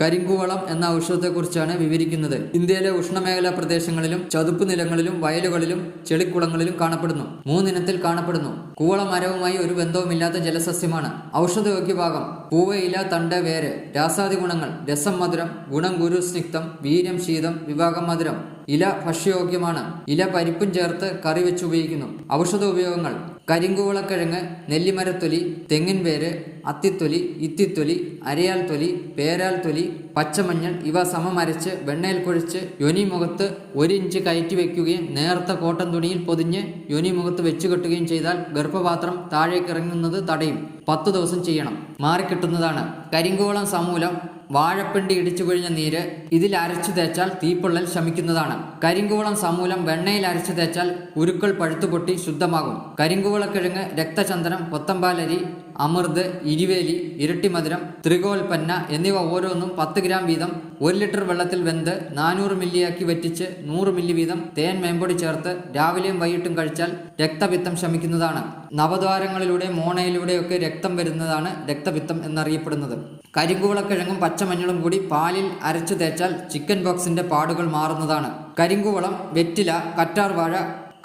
കരിങ്കുവളം എന്ന ഔഷധത്തെക്കുറിച്ചാണ് വിവരിക്കുന്നത്. ഇന്ത്യയിലെ ഉഷ്ണമേഖലാ പ്രദേശങ്ങളിലും ചതുപ്പ് നിലങ്ങളിലും വയലുകളിലും ചെളിക്കുളങ്ങളിലും കാണപ്പെടുന്നു. മൂന്നിനത്തിൽ കാണപ്പെടുന്നു. കൂവള മരവുമായി ഒരു ബന്ധവുമില്ലാത്ത ജലസസ്യമാണ്. ഔഷധയോഗ്യ ഭാഗം. പൂവ് ഇല തണ്ട് വേര് രാസാദി ഗുണങ്ങൾ. രസം മധുരം ഗുണം ഗുരു സ്നിഗ്ധം വീര്യം ശീതം വിഭാഗം മധുരം. ഇല ഭക്ഷ്യയോഗ്യമാണ്. ഇല പരിപ്പും ചേർത്ത് കറി വെച്ച് ഉപയോഗിക്കുന്നു. ഔഷധ ഉപയോഗങ്ങൾ കരിങ്കുവളക്കിഴങ്ങ് നെല്ലിമരത്തൊലി തെങ്ങിൻ വേര് അത്തിത്തൊലി ഇത്തിത്തൊലി അരയാൽ തൊലി പേരാൽ തൊലി പച്ചമഞ്ഞൾ ഇവ സമമരച്ച് വെണ്ണയിൽ കുഴിച്ച് യോനിമുഖത്ത് ഒരു ഇഞ്ച് കയറ്റി വയ്ക്കുകയും നേർത്ത കോട്ടൻ തുണിയിൽ പൊതിഞ്ഞ് യോനിമുഖത്ത് വെച്ചു കെട്ടുകയും ചെയ്താൽ ഗർഭപാത്രം താഴേക്ക് ഇറങ്ങുന്നത് തടയും. പത്ത് ദിവസം ചെയ്യണം. മാറിക്കിട്ടുന്നതാണ്. കരിങ്കോളം സമൂലം വാഴപ്പിണ്ടി ഇടിച്ചു പിഴിഞ്ഞ നീര് ഇതിൽ അരച്ചു തേച്ചാൽ തീപ്പൊള്ളൽ ശമിക്കുന്നതാണ്. കരിങ്കുവളം സമൂലം വെണ്ണയിൽ അരച്ചു തേച്ചാൽ ഉരുക്കൾ പഴുത്തുപൊട്ടി ശുദ്ധമാകും. കരിങ്കുവളക്കിഴങ്ങ് രക്തചന്ദനം കൊത്തമ്പാലരി അമൃത് ഇരുവേലി ഇരട്ടിമധുരം ത്രികോൽപ്പന്ന എന്നിവ ഓരോന്നും പത്ത് ഗ്രാം വീതം ഒരു ലിറ്റർ വെള്ളത്തിൽ വെന്ത് നാനൂറ് മില്ലിയാക്കി വറ്റിച്ച് നൂറ് മില്ലി വീതം തേൻ മേമ്പൊടി ചേർത്ത് രാവിലെയും വൈകിട്ടും കഴിച്ചാൽ രക്തപിത്തം ശമിക്കുന്നതാണ്. നവദ്വാരങ്ങളിലൂടെ മോണയിലൂടെയൊക്കെ രക്തം വരുന്നതാണ് രക്തപിത്തം എന്നറിയപ്പെടുന്നത്. കരിങ്കുവളക്കിഴങ്ങും പച്ചമഞ്ഞളും കൂടി പാലിൽ അരച്ചു തേച്ചാൽ ചിക്കൻ ബോക്സിന്റെ പാടുകൾ മാറുന്നതാണ്. കരിങ്കുവളം വെറ്റില കറ്റാർ വാഴ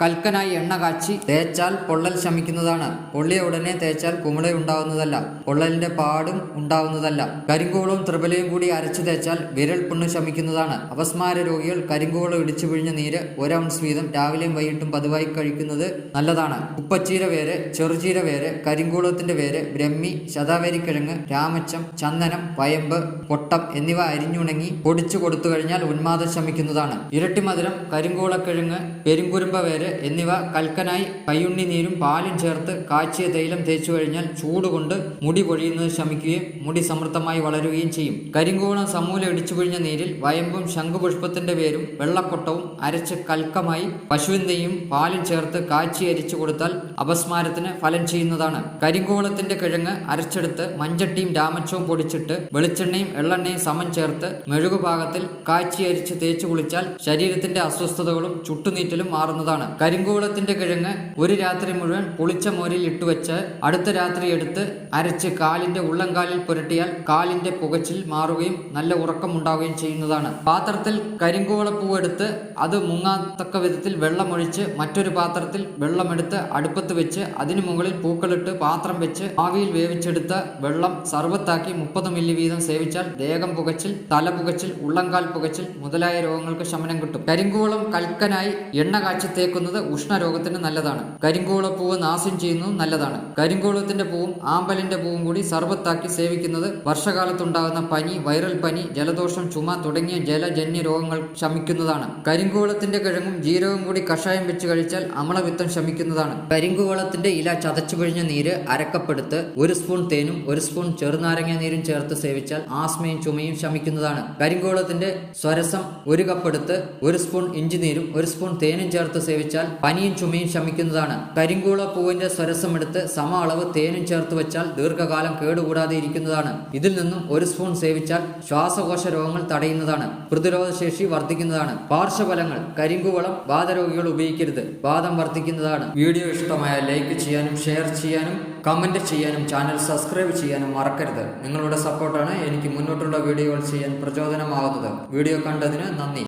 കൽക്കനായി എണ്ണ കാച്ചി തേച്ചാൽ പൊള്ളൽ ശമിക്കുന്നതാണ്. പൊള്ളിയ ഉടനെ തേച്ചാൽ കുമിള ഉണ്ടാവുന്നതല്ല. പൊള്ളലിന്റെ പാടും ഉണ്ടാവുന്നതല്ല. കരിങ്കുവളവും ത്രിപലയും കൂടി അരച്ചു തേച്ചാൽ വിരൽ പുണ്ണ് ശമിക്കുന്നതാണ്. അപസ്മാര രോഗികൾ കരിങ്കുവളം ഇടിച്ചു പിഴിഞ്ഞ നീര് ഒരൗൺസ് വീതം രാവിലെയും വൈകിട്ടും പതിവായി കഴിക്കുന്നത് നല്ലതാണ്. ഉപ്പച്ചീര വേര് ചെറുചീര വേര് കരിങ്കുളത്തിന്റെ വേര് ബ്രഹ്മി ശതാവേരിക്കിഴങ്ങ് രാമച്ചം ചന്ദനം വയമ്പ് പൊട്ടം എന്നിവ അരിഞ്ഞുണങ്ങി പൊടിച്ചു കൊടുത്തു കഴിഞ്ഞാൽ ഉന്മാദം ശമിക്കുന്നതാണ്. ഇരട്ടിമധുരം കരിങ്കുളക്കിഴങ്ങ് പെരുങ്കുരുമ്പ വേര് എന്നിവ കൽക്കനായി കയ്യുണ്ണി നീരും പാലും ചേർത്ത് കാച്ചിയ തൈലം തേച്ചു കഴിഞ്ഞാൽ ചൂട് കൊണ്ട് മുടി പൊഴിയുന്നത് ശമിക്കുകയും മുടി സമൃദ്ധമായി വളരുകയും ചെയ്യും. കരിങ്കൂളം സമൂല ഇടിച്ചു പിഴിഞ്ഞ നീരിൽ വയമ്പും ശംഖുപുഷ്പത്തിന്റെ വേരും വെള്ളക്കൊട്ടവും അരച്ച് കൽക്കമായി പശുവിന്റെയും പാലും ചേർത്ത് കാച്ചി അരിച്ചു കൊടുത്താൽ അപസ്മാരത്തിന് ഫലം ചെയ്യുന്നതാണ്. കരിങ്കോളത്തിന്റെ കിഴങ്ങ് അരച്ചെടുത്ത് മഞ്ചട്ടിയും രാമച്ചവും പൊടിച്ചിട്ട് വെളിച്ചെണ്ണയും എള്ളെണ്ണയും സമം ചേർത്ത് മെഴുകുഭാഗത്തിൽ കാച്ചി അരിച്ച് തേച്ചു കുളിച്ചാൽ ശരീരത്തിന്റെ അസ്വസ്ഥതകളും ചുട്ടുനീറ്റലും മാറുന്നതാണ്. കരിങ്കൂളത്തിന്റെ കിഴങ്ങ് ഒരു രാത്രി മുഴുവൻ പുളിച്ച മോരിൽ ഇട്ടുവെച്ച് അടുത്ത രാത്രി എടുത്ത് അരച്ച് കാലിന്റെ ഉള്ളംകാലിൽ പുരട്ടിയാൽ കാലിന്റെ പുകച്ചിൽ മാറുകയും നല്ല ഉറക്കമുണ്ടാവുകയും ചെയ്യുന്നതാണ്. പാത്രത്തിൽ കരിങ്കൂളപ്പൂ എടുത്ത് അത് മുങ്ങാത്തക്ക വിധത്തിൽ വെള്ളമൊഴിച്ച് മറ്റൊരു പാത്രത്തിൽ വെള്ളമെടുത്ത് അടുപ്പത്ത് വെച്ച് അതിനു മുകളിൽ പൂക്കളിട്ട് പാത്രം വെച്ച് ആവിയിൽ വേവിച്ചെടുത്ത വെള്ളം സർവത്താക്കി മുപ്പത് മില്ലി വീതം സേവിച്ചാൽ ദേഹം പുകച്ചിൽ തല പുകച്ചിൽ ഉള്ളംകാൽ പുകച്ചിൽ മുതലായ രോഗങ്ങൾക്ക് ശമനം കിട്ടും. കരിങ്കൂളം കൽക്കനായി എണ്ണ കാച്ചി തേക്കുന്നത് ഉഷ്ണരോഗത്തിന് നല്ലതാണ്. കരിങ്കോളപ്പൂവ് നാശം ചെയ്യുന്നതും നല്ലതാണ്. കരിങ്കോളത്തിന്റെ പൂവും ആമ്പലിന്റെ പൂവും കൂടി സർബത്താക്കി സേവിക്കുന്നത് വർഷകാലത്തുണ്ടാകുന്ന പനി വൈറൽ പനി ജലദോഷം ചുമ തുടങ്ങിയ ജലജന്യ രോഗങ്ങൾ ശമിക്കുന്നതാണ്. കരിങ്കോളത്തിന്റെ കിഴങ്ങും ജീരകവും കൂടി കഷായം വെച്ച് കഴിച്ചാൽ അമളവിത്തം ശമിക്കുന്നതാണ്. കരിങ്കോളത്തിന്റെ ഇല ചതച്ചു പിഴിഞ്ഞ നീര് അരക്കപ്പെടുത്ത് ഒരു സ്പൂൺ തേനും ഒരു സ്പൂൺ ചെറുനാരങ്ങ നീരും ചേർത്ത് സേവിച്ചാൽ ആസ്മയും ചുമയും ശമിക്കുന്നതാണ്. കരിങ്കോളത്തിന്റെ സ്വരസം ഒരു കപ്പെടുത്ത് ഒരു സ്പൂൺ ഇഞ്ചി നീരും ഒരു സ്പൂൺ തേനും ചേർത്ത് സേവിച്ചാൽ പനിയും ചുമയും ശമിക്കുന്നതാണ്. കരിങ്കൂള പൂവിന്റെ സ്വരസം എടുത്ത് സമ അളവ് തേനും ചേർത്ത് വെച്ചാൽ ദീർഘകാലം കേടുകൂടാതെ ഇരിക്കുന്നതാണ്. ഇതിൽ നിന്നും ഒരു സ്പൂൺ സേവിച്ചാൽ ശ്വാസകോശ രോഗങ്ങൾ തടയുന്നതാണ്. പ്രതിരോധശേഷി വർദ്ധിക്കുന്നതാണ്. പാർശ്വഫലങ്ങൾ കരിങ്കുവളം വാദരോഗികൾ ഉപയോഗിക്കരുത്. വാദം വർദ്ധിക്കുന്നതാണ്. വീഡിയോ ഇഷ്ടമായ ലൈക്ക് ചെയ്യാനും ഷെയർ ചെയ്യാനും കമന്റ് ചെയ്യാനും ചാനൽ സബ്സ്ക്രൈബ് ചെയ്യാനും മറക്കരുത്. നിങ്ങളുടെ സപ്പോർട്ടാണ് എനിക്ക് മുന്നോട്ടുള്ള വീഡിയോകൾ ചെയ്യാൻ പ്രചോദനമാകുന്നത്. വീഡിയോ കണ്ടതിന് നന്ദി.